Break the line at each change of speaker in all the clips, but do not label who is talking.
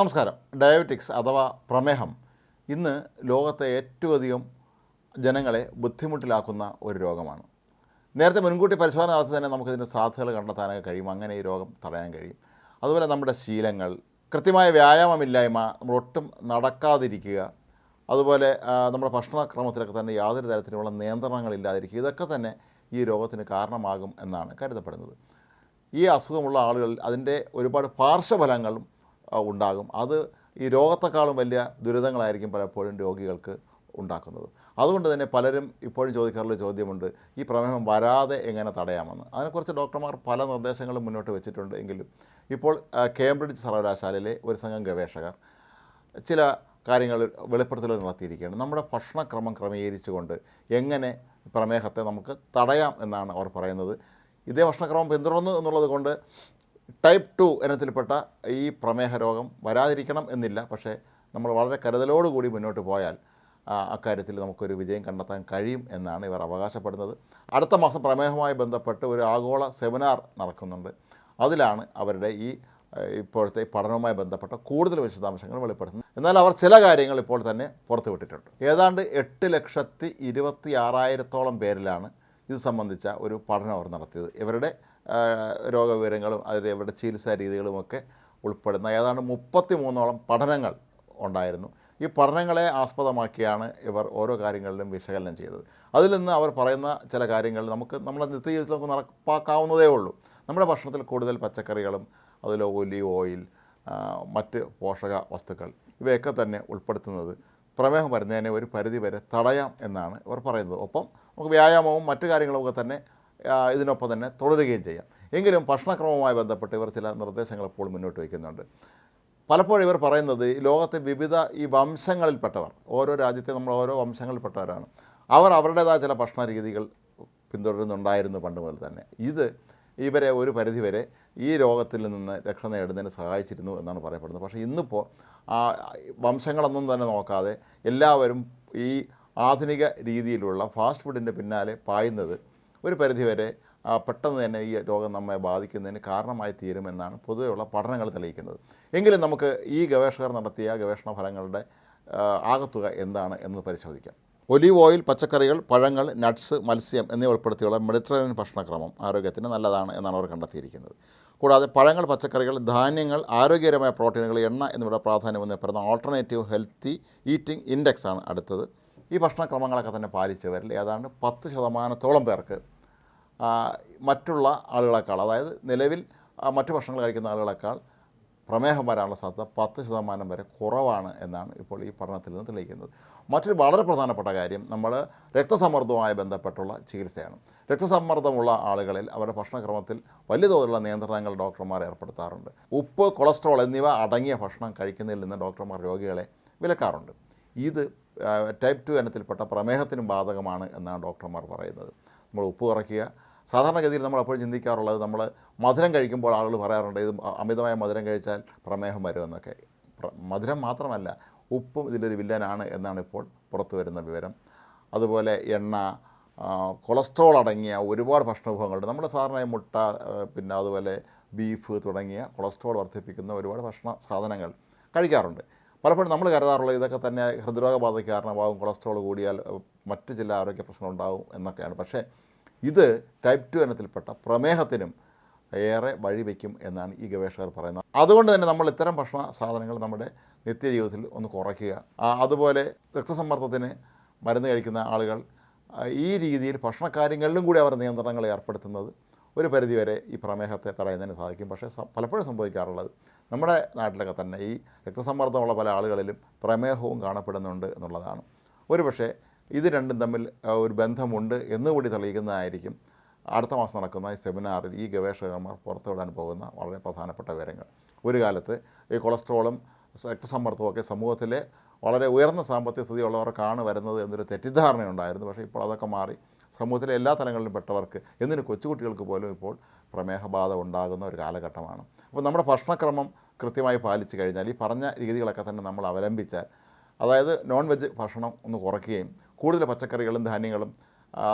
നമസ്കാരം. ഡയബറ്റിക്സ് അഥവാ പ്രമേഹം. ഇന്ന് ലോകത്തെ ഏറ്റവും അധികം ജനങ്ങളെ ബുദ്ധിമുട്ടിലാക്കുന്ന ഒരു രോഗമാണ്. നേരത്തെ മുൻകൂട്ടി പരിശോധന നടത്തി തന്നെ നമുക്കിതിന്റെ സാധ്യതകൾ കണ്ടെത്താനൊക്കെ കഴിയും. അങ്ങനെ ഈ രോഗം തടയാൻ കഴിയും. അതുപോലെ നമ്മുടെ ശീലങ്ങൾ കൃത്യമായ വ്യായാമമില്ലായ്മ നമ്മൾ ഒട്ടും നടക്കാതിരിക്കുക അതുപോലെ നമ്മുടെ ഭക്ഷണക്രമത്തിലൊക്കെ തന്നെ യാതൊരു തരത്തിലുള്ള നിയന്ത്രണങ്ങളില്ലാതിരിക്കുക ഇതൊക്കെ തന്നെ ഈ രോഗത്തിന് കാരണമാകും എന്നാണ് കരുതപ്പെടുന്നത്. ഈ അസുഖമുള്ള ആളുകൾ അതിന്റെ ഒരുപാട് പാർശ്വഫലങ്ങളും ഉണ്ടാകും. അത് ഈ രോഗത്തെക്കാളും വലിയ ദുരിതങ്ങളായിരിക്കും പലപ്പോഴും രോഗികൾക്ക് ഉണ്ടാക്കുന്നത്. അതുകൊണ്ട് തന്നെ പലരും ഇപ്പോഴും ചോദിക്കാറുള്ള ചോദ്യമുണ്ട് ഈ പ്രമേഹം വരാതെ എങ്ങനെ തടയാമെന്ന്? അതിനെക്കുറിച്ച് ഡോക്ടർമാർ പല നിർദ്ദേശങ്ങളും മുന്നോട്ട് വെച്ചിട്ടുണ്ട് എങ്കിലും ഇപ്പോൾ കേംബ്രിഡ്ജ് സർവകലാശാലയിലെ ഒരു സംഘം ഗവേഷകർ ചില കാര്യങ്ങൾ വെളിപ്പെടുത്തലുകൾ നടത്തിയിരിക്കുകയാണ്. നമ്മുടെ ഭക്ഷണക്രമം ക്രമീകരിച്ചുകൊണ്ട് എങ്ങനെ പ്രമേഹത്തെ നമുക്ക് തടയാം എന്നാണ് അവർ പറയുന്നത്. ഇതേ ഭക്ഷണക്രമം പിന്തുടർന്നു എന്നുള്ളത് കൊണ്ട് ടൈപ്പ് ടു ഇനത്തിൽപ്പെട്ട ഈ പ്രമേഹ രോഗം വരാതിരിക്കണം എന്നില്ല. പക്ഷേ നമ്മൾ വളരെ കരുതലോടുകൂടി മുന്നോട്ട് പോയാൽ അക്കാര്യത്തിൽ നമുക്കൊരു വിജയം കണ്ടെത്താൻ കഴിയും എന്നാണ് ഇവർ അവകാശപ്പെടുന്നത്. അടുത്ത മാസം പ്രമേഹവുമായി ബന്ധപ്പെട്ട് ഒരു ആഗോള സെമിനാർ നടക്കുന്നുണ്ട്. അതിലാണ് അവരുടെ ഈ ഇപ്പോഴത്തെ പഠനവുമായി ബന്ധപ്പെട്ട കൂടുതൽ വിശദാംശങ്ങൾ വെളിപ്പെടുത്തുന്നത്. എന്നാൽ അവർ ചില കാര്യങ്ങൾ ഇപ്പോൾ തന്നെ പുറത്തുവിട്ടിട്ടുണ്ട്. ഏതാണ്ട് എട്ട് ലക്ഷത്തി ഇരുപത്തി ആറായിരത്തോളം പേരിലാണ് ഇത് സംബന്ധിച്ച ഒരു പഠനം അവർ നടത്തിയത്. ഇവരുടെ രോഗവിവരങ്ങളും അതിൽ ഇവരുടെ ചികിത്സാ രീതികളുമൊക്കെ ഉൾപ്പെടുന്ന ഏതാണ്ട് മുപ്പത്തി മൂന്നോളം പഠനങ്ങൾ ഉണ്ടായിരുന്നു. ഈ പഠനങ്ങളെ ആസ്പദമാക്കിയാണ് ഇവർ ഓരോ കാര്യങ്ങളിലും വിശകലനം ചെയ്തത്. അതിൽ നിന്ന് അവർ പറയുന്ന ചില കാര്യങ്ങൾ നമുക്ക് നമ്മുടെ നിത്യജീവിതത്തിൽ നമുക്ക് നടപ്പാക്കാവുന്നതേ ഉള്ളൂ. നമ്മുടെ ഭക്ഷണത്തിൽ കൂടുതൽ പച്ചക്കറികളും അതുപോലെ ഒലിവ് ഓയിൽ മറ്റ് പോഷക വസ്തുക്കൾ ഇവയൊക്കെ തന്നെ ഉൾപ്പെടുത്തുന്നത് പ്രമേഹം വരുന്നതിനെ ഒരു പരിധി വരെ തടയാം എന്നാണ് ഇവർ പറയുന്നത്. ഒപ്പം നമുക്ക് വ്യായാമവും മറ്റു കാര്യങ്ങളുമൊക്കെ തന്നെ ഇതിനൊപ്പം തന്നെ തുടരുകയും ചെയ്യാം. എങ്കിലും ഭക്ഷണക്രമവുമായി ബന്ധപ്പെട്ട് ഇവർ ചില നിർദ്ദേശങ്ങൾ ഇപ്പോൾ മുന്നോട്ട് വയ്ക്കുന്നുണ്ട്. പലപ്പോഴും ഇവർ പറയുന്നത് ലോകത്തെ വിവിധ ഈ വംശങ്ങളിൽപ്പെട്ടവർ ഓരോ രാജ്യത്തെ നമ്മൾ ഓരോ വംശങ്ങളിൽപ്പെട്ടവരാണ്. അവർ അവരുടേതായ ചില ഭക്ഷണ രീതികൾ പിന്തുടരുന്നുണ്ടായിരുന്നു പണ്ട് മുതൽ തന്നെ. ഇത് ഇവരെ ഒരു പരിധിവരെ ഈ രോഗത്തിൽ നിന്ന് രക്ഷ നേടുന്നതിന് സഹായിച്ചിരുന്നു എന്നാണ് പറയപ്പെടുന്നത്. പക്ഷേ ഇന്നിപ്പോൾ ആ വംശങ്ങളൊന്നും തന്നെ നോക്കാതെ എല്ലാവരും ഈ ആധുനിക രീതിയിലുള്ള ഫാസ്റ്റ് ഫുഡിന്റെ പിന്നാലെ പായുന്നത് ഒരു പരിധിവരെ പെട്ടെന്ന് തന്നെ ഈ രോഗം നമ്മെ ബാധിക്കുന്നതിന് കാരണമായി തീരുമെന്നാണ് പൊതുവെയുള്ള പഠനങ്ങൾ തെളിയിക്കുന്നത്. എങ്കിലും നമുക്ക് ഈ ഗവേഷകർ നടത്തിയ ഗവേഷണ ഫലങ്ങളുടെ ആകത്തുക എന്താണ് എന്ന് പരിശോധിക്കാം. ഒലീവ് ഓയിൽ പച്ചക്കറികൾ പഴങ്ങൾ നട്ട്സ് മത്സ്യം എന്നിവ ഉൾപ്പെടുത്തിയുള്ള മെഡിറ്ററേനിയൻ ഭക്ഷണക്രമം ആരോഗ്യത്തിന് നല്ലതാണ് എന്നാണ് അവർ കണ്ടെത്തിയിരിക്കുന്നത്. കൂടാതെ പഴങ്ങൾ പച്ചക്കറികൾ ധാന്യങ്ങൾ ആരോഗ്യകരമായ പ്രോട്ടീനുകൾ എണ്ണ എന്നിവയുടെ പ്രാധാന്യം എന്നപ്പെടുന്ന ഓൾട്ടർനേറ്റീവ് ഹെൽത്തി ഈറ്റിംഗ് ഇൻഡെക്സ് ആണ് അടുത്തത്. ഈ ഭക്ഷണക്രമങ്ങളൊക്കെ തന്നെ പാലിച്ചവരിൽ ഏതാണ്ട് പത്ത് ശതമാനത്തോളം പേർക്ക് മറ്റുള്ള ആളുകളെക്കാൾ അതായത് നിലവിൽ മറ്റു ഭക്ഷണങ്ങൾ കഴിക്കുന്ന ആളുകളെക്കാൾ പ്രമേഹം വരാനുള്ള സാധ്യത പത്ത് ശതമാനം വരെ കുറവാണ് എന്നാണ് ഇപ്പോൾ ഈ പഠനത്തിൽ നിന്ന് തെളിയിക്കുന്നത്. മറ്റൊരു വളരെ പ്രധാനപ്പെട്ട കാര്യം നമ്മൾ രക്തസമ്മർദ്ദവുമായി ബന്ധപ്പെട്ടുള്ള ചികിത്സയാണ്. രക്തസമ്മർദ്ദമുള്ള ആളുകളിൽ അവരുടെ ഭക്ഷണക്രമത്തിൽ വലിയ തോതിലുള്ള നിയന്ത്രണങ്ങൾ ഡോക്ടർമാർ ഏർപ്പെടുത്താറുണ്ട്. ഉപ്പ് കൊളസ്ട്രോൾ എന്നിവ അടങ്ങിയ ഭക്ഷണം കഴിക്കുന്നതിൽ നിന്ന് ഡോക്ടർമാർ രോഗികളെ വിലക്കാറുണ്ട്. ഇത് ടൈപ്പ് ടു ഇനത്തിൽപ്പെട്ട പ്രമേഹത്തിനും ബാധകമാണ് എന്നാണ് ഡോക്ടർമാർ പറയുന്നത്. നമ്മൾ ഉപ്പ് കുറയ്ക്കുക സാധാരണഗതിയിൽ നമ്മൾ എപ്പോഴും ചിന്തിക്കാറുള്ളത് നമ്മൾ മധുരം കഴിക്കുമ്പോൾ ആളുകൾ പറയാറുണ്ട് ഇത് അമിതമായ മധുരം കഴിച്ചാൽ പ്രമേഹം വരുമെന്നൊക്കെ മധുരം മാത്രമല്ല ഉപ്പും ഇതിലൊരു വില്ലനാണ് എന്നാണ് ഇപ്പോൾ പുറത്തു വരുന്ന വിവരം. അതുപോലെ എണ്ണ കൊളസ്ട്രോൾ അടങ്ങിയ ഒരുപാട് ഭക്ഷണവിഭവങ്ങളുണ്ട്. നമ്മൾ സാധാരണ മുട്ട പിന്നെ അതുപോലെ ബീഫ് തുടങ്ങിയ കൊളസ്ട്രോൾ വർദ്ധിപ്പിക്കുന്ന ഒരുപാട് ഭക്ഷണ സാധനങ്ങൾ കഴിക്കാറുണ്ട്. പലപ്പോഴും നമ്മൾ കരുതാറുള്ളത് ഇതൊക്കെ തന്നെ ഹൃദ്രോഗബാധയ്ക്ക് കാരണമാകും കൊളസ്ട്രോൾ കൂടിയാൽ മറ്റ് ചില ആരോഗ്യ പ്രശ്നങ്ങളുണ്ടാകും എന്നൊക്കെയാണ്. പക്ഷേ ഇത് ടൈപ്പ് ടു ഇനത്തിൽപ്പെട്ട പ്രമേഹത്തിനും ഏറെ വഴിവെക്കും എന്നാണ് ഈ ഗവേഷകർ പറയുന്നത്. അതുകൊണ്ട് തന്നെ നമ്മൾ ഇത്തരം ഭക്ഷണ സാധനങ്ങൾ നമ്മുടെ നിത്യജീവിതത്തിൽ ഒന്ന് കുറയ്ക്കുക. അതുപോലെ രക്തസമ്മർദ്ദത്തിന് മരുന്ന് കഴിക്കുന്ന ആളുകൾ ഈ രീതിയിൽ ഭക്ഷണകാര്യങ്ങളിലും കൂടി അവർ നിയന്ത്രണങ്ങൾ ഏർപ്പെടുത്തുന്നത് ഒരു പരിധിവരെ ഈ പ്രമേഹത്തെ തടയുന്നതിന് സാധിക്കും. പക്ഷേ പലപ്പോഴും സംഭവിക്കാറുള്ളത് നമ്മുടെ നാട്ടിലൊക്കെ തന്നെ ഈ രക്തസമ്മർദ്ദമുള്ള പല ആളുകളിലും പ്രമേഹവും കാണപ്പെടുന്നുണ്ട് എന്നുള്ളതാണ്. ഒരുപക്ഷെ ഇത് രണ്ടും തമ്മിൽ ഒരു ബന്ധമുണ്ട് എന്നുകൂടി തെളിയിക്കുന്നതായിരിക്കും അടുത്ത മാസം നടക്കുന്ന ഈ സെമിനാറിൽ ഈ ഗവേഷകന്മാർ പുറത്തുവിടാൻ പോകുന്ന വളരെ പ്രധാനപ്പെട്ട വിവരങ്ങൾ. ഒരു കാലത്ത് ഈ കൊളസ്ട്രോളും രക്തസമ്മർദ്ദവും ഒക്കെ സമൂഹത്തിലെ വളരെ ഉയർന്ന സാമ്പത്തിക സ്ഥിതിയുള്ളവർക്കാണ് വരുന്നത് എന്നൊരു തെറ്റിദ്ധാരണയുണ്ടായിരുന്നു. പക്ഷേ ഇപ്പോൾ അതൊക്കെ മാറി സമൂഹത്തിലെ എല്ലാ തലങ്ങളിലും പെട്ടവർക്ക് എന്തിന് കൊച്ചുകുട്ടികൾക്ക് പോലും ഇപ്പോൾ പ്രമേഹബാധ ഉണ്ടാകുന്ന ഒരു കാലഘട്ടമാണ്. അപ്പോൾ നമ്മുടെ ഭക്ഷണക്രമം കൃത്യമായി പാലിച്ചു കഴിഞ്ഞാൽ ഈ പറഞ്ഞ രീതികളൊക്കെ തന്നെ നമ്മൾ അവലംബിച്ചാൽ അതായത് നോൺ വെജ് ഭക്ഷണം ഒന്ന് കുറയ്ക്കുകയും കൂടുതൽ പച്ചക്കറികളും ധാന്യങ്ങളും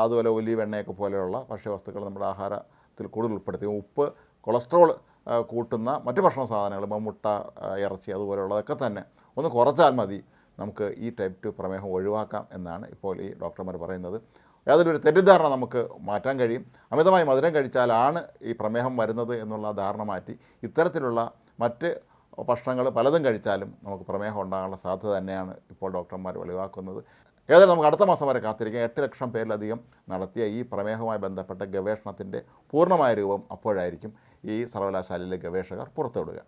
അതുപോലെ ഒലിവ് എണ്ണയൊക്കെ പോലെയുള്ള ഭക്ഷ്യവസ്തുക്കൾ നമ്മുടെ ആഹാരത്തിൽ കൂടുതൽ ഉൾപ്പെടുത്തുകയും ഉപ്പ് കൊളസ്ട്രോൾ കൂട്ടുന്ന മറ്റ് ഭക്ഷണ സാധനങ്ങൾ മുട്ട ഇറച്ചി അതുപോലെയുള്ളതൊക്കെ തന്നെ ഒന്ന് കുറച്ചാൽ മതി. നമുക്ക് ഈ ടൈപ്പ് ടു പ്രമേഹം ഒഴിവാക്കാം എന്നാണ് ഇപ്പോൾ ഈ ഡോക്ടർമാർ പറയുന്നത്. യാതൊരു തെറ്റിദ്ധാരണ നമുക്ക് മാറ്റാൻ കഴിയും. അമിതമായി മധുരം കഴിച്ചാലാണ് ഈ പ്രമേഹം വരുന്നത് എന്നുള്ള ധാരണ മാറ്റി ഇത്തരത്തിലുള്ള മറ്റ് ഭക്ഷണങ്ങൾ പലതും കഴിച്ചാലും നമുക്ക് പ്രമേഹം ഉണ്ടാകാനുള്ള സാധ്യത തന്നെയാണ് ഇപ്പോൾ ഡോക്ടർമാർ വെളിവാക്കുന്നത്. ഏതായാലും നമുക്ക് അടുത്ത മാസം വരെ കാത്തിരിക്കാം. എട്ട് ലക്ഷം പേരിലധികം നടത്തിയ ഈ പ്രമേഹവുമായി ബന്ധപ്പെട്ട ഗവേഷണത്തിന്റെ പൂർണമായ രൂപം അപ്പോഴായിരിക്കും ഈ സർവകലാശാലയിലെ ഗവേഷകർ പുറത്തുവിടുക.